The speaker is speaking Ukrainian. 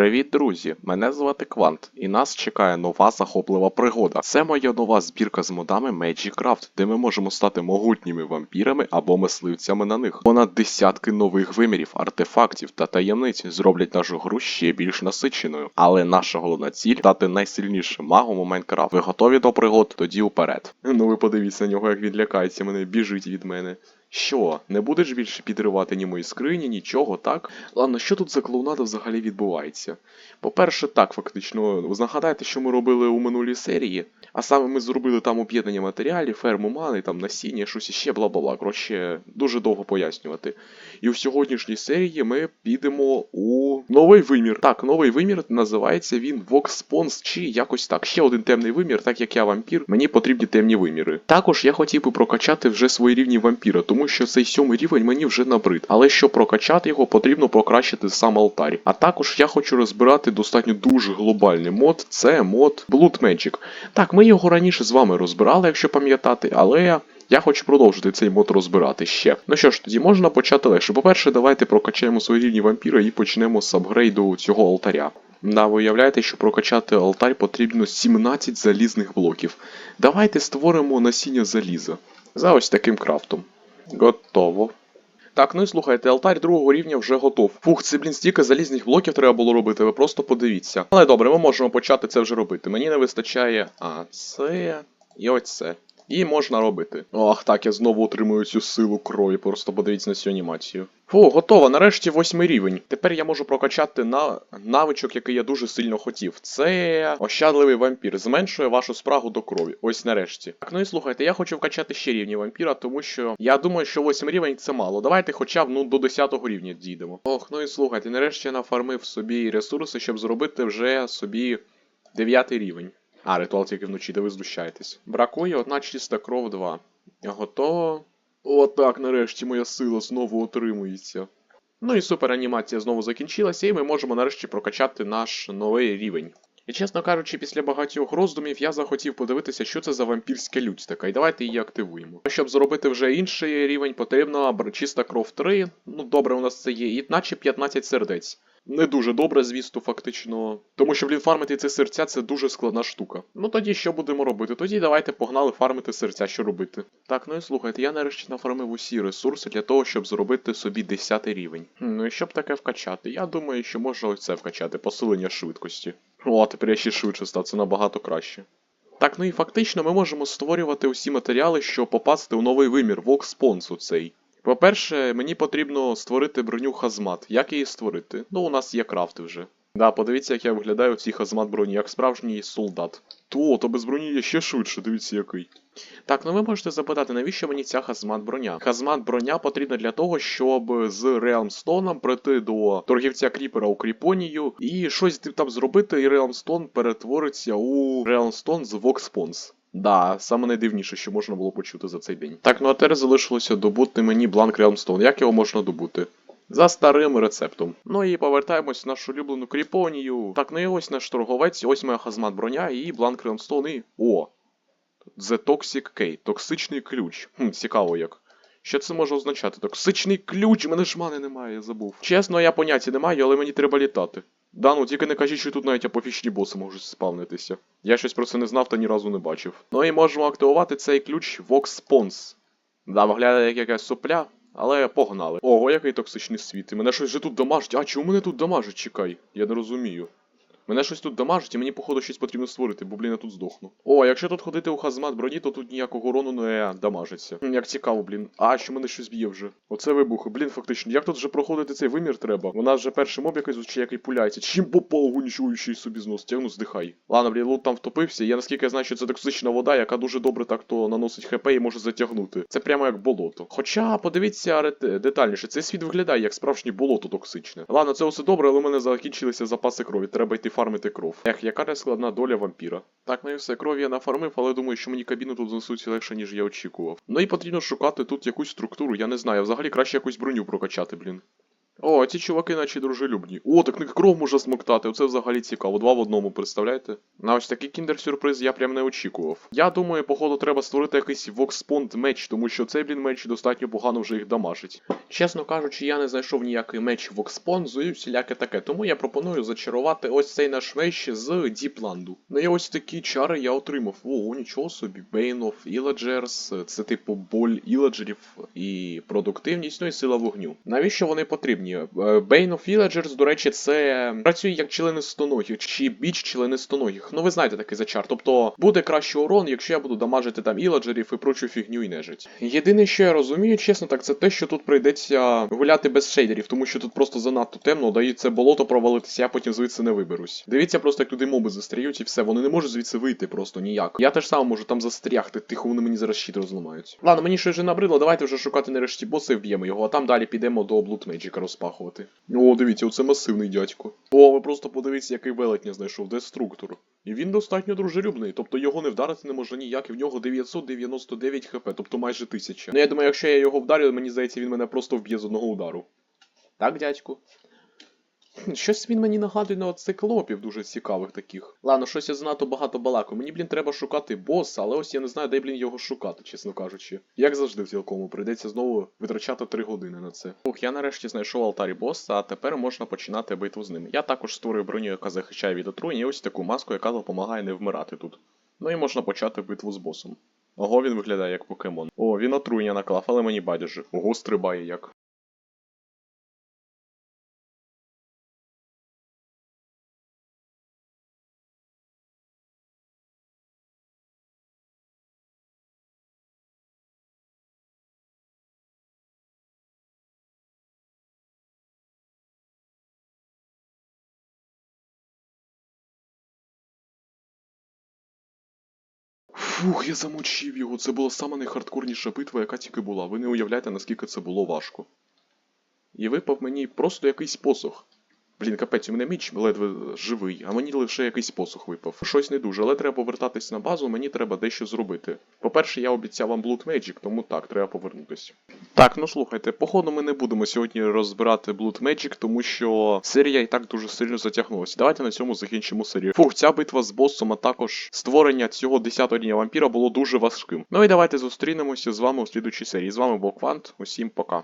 Привіт, друзі! Мене звати Квант, і нас чекає нова захоплива пригода. Це моя нова збірка з модами Magicraft, де ми можемо стати могутніми вампірами або мисливцями на них. Понад десятки нових вимірів, артефактів та таємниць зроблять нашу гру ще більш насиченою. Але наша головна ціль стати найсильнішим магом у Майнкрафт. Ви готові до пригод? Тоді вперед. Ну ви подивіться на нього, як він лякається мене, біжить від мене. Що, не будеш більше підривати ні мої скрині, нічого, так? Ладно, що тут за клоунада взагалі відбувається? По-перше, так, фактично, ви згадайте, що ми робили у минулій серії, а саме ми зробили там об'єднання матеріалів, ферму мани, там насіння, щось іще, бла-бла-бла. Коротше, дуже довго пояснювати. І в сьогоднішній серії ми підемо у новий вимір. Так, новий вимір називається він Vox Pons чи якось так. Ще один темний вимір, так як я вампір, мені потрібні темні виміри. Також я хотів би прокачати вже свої рівні вампіра, тому що цей сьомий рівень мені вже набрид. Але щоб прокачати його, потрібно покращити сам алтарь. А також я хочу розбирати достатньо дуже глобальний мод. Це мод Blood Magic. Так, ми його раніше з вами розбирали, якщо пам'ятати, але. Я хочу продовжити цей мод розбирати ще. Ну що ж, тоді можна почати легше. По-перше, давайте прокачаємо свої рівні вампіра і почнемо з апгрейду цього алтаря. Да, ви уявляєте, що прокачати алтарь потрібно 17 залізних блоків. Давайте створимо насіння заліза. За ось таким крафтом. Готово. Так, ну і слухайте, алтарь другого рівня вже готов. Фух, це, блін, стільки залізних блоків треба було робити, ви просто подивіться. Але добре, ми можемо почати це вже робити. Мені не вистачає. А, це. І оце. І можна робити. Ох, так, я знову отримую цю силу крові, просто подивіться на цю анімацію. Фу, готово, нарешті восьмий рівень. Тепер я можу прокачати на навичок, який я дуже сильно хотів. Це ощадливий вампір, зменшує вашу спрагу до крові. Ось нарешті. Так, ну і слухайте, я хочу вкачати ще рівні вампіра, тому що я думаю, що 8 рівень це мало. Давайте хоча б ну до 10 рівня дійдемо. Ох, ну і слухайте, нарешті я нафармив собі ресурси, щоб зробити вже собі 9 рівень. А, ритуал тільки вночі, де ви знущаєтесь. Бракує одна чиста кров 2. Готово. Отак, нарешті моя сила знову отримується. Ну і супер анімація знову закінчилася, і ми можемо нарешті прокачати наш новий рівень. І чесно кажучи, після багатьох роздумів я захотів подивитися, що це за вампірська лють така, і давайте її активуємо. Щоб зробити вже інший рівень, потрібно чиста кров 3. Ну добре, у нас це є, і наче 15 сердець. Не дуже добре, звісно, фактично. Тому що, блін, фармити ці серця це дуже складна штука. Ну тоді що будемо робити? Тоді давайте погнали фармити серця, що робити. Так, ну і слухайте, я нарешті нафармив усі ресурси для того, щоб зробити собі 10 рівень. Хм, Ну і щоб таке вкачати? Я думаю, що можна ось це вкачати, посилення швидкості. О, тепер я ще швидше став, це набагато краще. Так, ну і фактично ми можемо створювати усі матеріали, щоб попасти у новий вимір, Vox Pons цей. По-перше, мені потрібно створити броню хазмат. Як її створити? Ну, у нас є крафти вже. Да, подивіться, як я виглядаю в цій хазмат броні, як справжній солдат. То, то без броні я ще швидше, дивіться який. Так, ну ви можете запитати, навіщо мені ця хазмат броня? Хазмат броня потрібна для того, щоб з Реалмстоном прийти до торгівця Кріпера у Кріпонію і щось там зробити, і Реалмстон перетвориться у Реалмстон з Вокспонс. Да, саме найдивніше, що можна було почути за цей день. Так, ну а тепер залишилося добути мені бланк Realmstone. Як його можна добути? За старим рецептом. Ну і повертаємось в нашу улюблену кріпонію. Так, ну і ось наш торговець, ось моя хазмат броня і бланк Realmstone і. О! The Toxic Key. Токсичний ключ. Хм, цікаво як. Що це може означати? Токсичний ключ, мене ж мани немає, я забув. Чесно, я поняття не маю, але мені треба літати. Да, ну тільки не кажіть, що тут навіть апофічні боси можуть спавнитися. Я щось про це не знав та ні разу не бачив. Ну і можемо активувати цей ключ Vox Pons. Да, виглядає як якась сопля, але погнали. Ого, який токсичний світ. І мене щось вже тут дамажить. А чому мене тут дамажить? Чекай, я не розумію. Мене щось тут дамажить, і мені, походу, щось потрібно створити, бо, блін, я тут здохну. О, якщо тут ходити у хазмат броні, то тут ніякого урону не дамажиться. Як цікаво, блін. А, що мене щось б'є вже. Оце вибухи. Блін, фактично. Як тут вже проходити цей вимір треба? Нас вже перший моб якийсь звучить, який пуляється. Чим попалгу нічого ще й собі знос. Тягну, здихай. Ладно, блін, лут там втопився. Я наскільки я знаю, що це токсична вода, яка дуже добре так то наносить хп і може затягнути. Це прямо як болото. Хоча, подивіться детальніше, цей світ виглядає як справжнє болото токсичне. Ладно, це все добре, але у мене закінчилися запаси крові. Треба йти фармити кров. Ех, яка нескладна доля вампіра. Так, на все, крові я нафармив, але думаю, що мені кабіну тут знесуть легше, ніж я очікував. Ну і потрібно шукати тут якусь структуру, я не знаю. Взагалі краще якусь броню прокачати, блін. О, ці чуваки наче дружелюбні. О, так них кров можна смоктати, оце взагалі цікаво. Два в одному, представляєте? На ось такий кіндер-сюрприз я прям не очікував. Я думаю, походу, треба створити якийсь вокспонд меч, тому що цей, блін, меч достатньо погано вже їх дамажить. Чесно кажучи, я не знайшов ніякий меч вокспонзу і всіляке таке, тому я пропоную зачарувати ось цей наш меч з Діпланду. Ну і ось такі чари я отримав. О, нічого собі. Bane of Illagers, це типу боль іладжерів і продуктивність, ну і сила вогню. Навіщо вони потрібні? Е, Bane of Illagers, до речі, це працює як членистоногих, чи біч членистоногих. Ну ви знаєте такий зачар. Тобто буде кращий урон, якщо я буду дамажити там іладжерів і прочу фігню і нежить. Єдине, що я розумію, чесно, так це те, що тут прийдеться гуляти без шейдерів, тому що тут просто занадто темно, дає це болото провалитися, я потім звідси не виберусь. Дивіться просто, як туди моби застріють і все, вони не можуть звідси вийти просто ніяк. Я теж сам можу там застрягти, тихо вони мені зараз щит розламають. Ладно, мені щось вже набридло, давайте вже шукати нарешті боса і вб'ємо його, а там далі підемо до Blood Magic розпахувати. О, дивіться, оце масивний дядько. О, ви просто подивіться, який велетня знайшов, деструктор. І він достатньо дружелюбний, тобто його не вдарити не може ніяк, і в нього 999 хп, тобто майже 1000. Ну я думаю, якщо я його вдарю, мені здається, він мене просто вб'є з одного удару. Так, дядьку? Щось він мені нагадує на циклопів дуже цікавих таких. Ладно, щось я занадто багато балаку. Мені, блін, треба шукати боса, але ось я не знаю, де, блін, його шукати, чесно кажучи. Як завжди в цілкому, прийдеться знову витрачати 3 години на це. Ух, я нарешті знайшов алтарі боса, а тепер можна починати битву з ним. Я також створюю броню, яка захищає від отруєння, і ось таку маску, яка допомагає не вмирати тут. Ну і можна почати битву з босом. Ого, він виглядає як покемон. О, він отруєння наклав, але мені байдуже. Ого, стрибає як. Фух, я замочив його. Це була сама найхардкорніша битва, яка тільки була. Ви не уявляєте, наскільки це було важко. І випав мені просто якийсь посох. Блін, капець, у мене міч ледве живий, а мені лише якийсь посох випав. Щось не дуже, але треба повертатись на базу, мені треба дещо зробити. По-перше, я обіцяв вам Blood Magic, тому так, треба повернутися. Так, ну слухайте, походу ми не будемо сьогодні розбирати Blood Magic, тому що серія і так дуже сильно затягнулася. Давайте на цьому закінчимо серію. Фух, ця битва з босом, а також створення цього 10-го рівня вампіра було дуже важким. Ну і давайте зустрінемося з вами у слідучій серії. З вами був Квант, усім пока.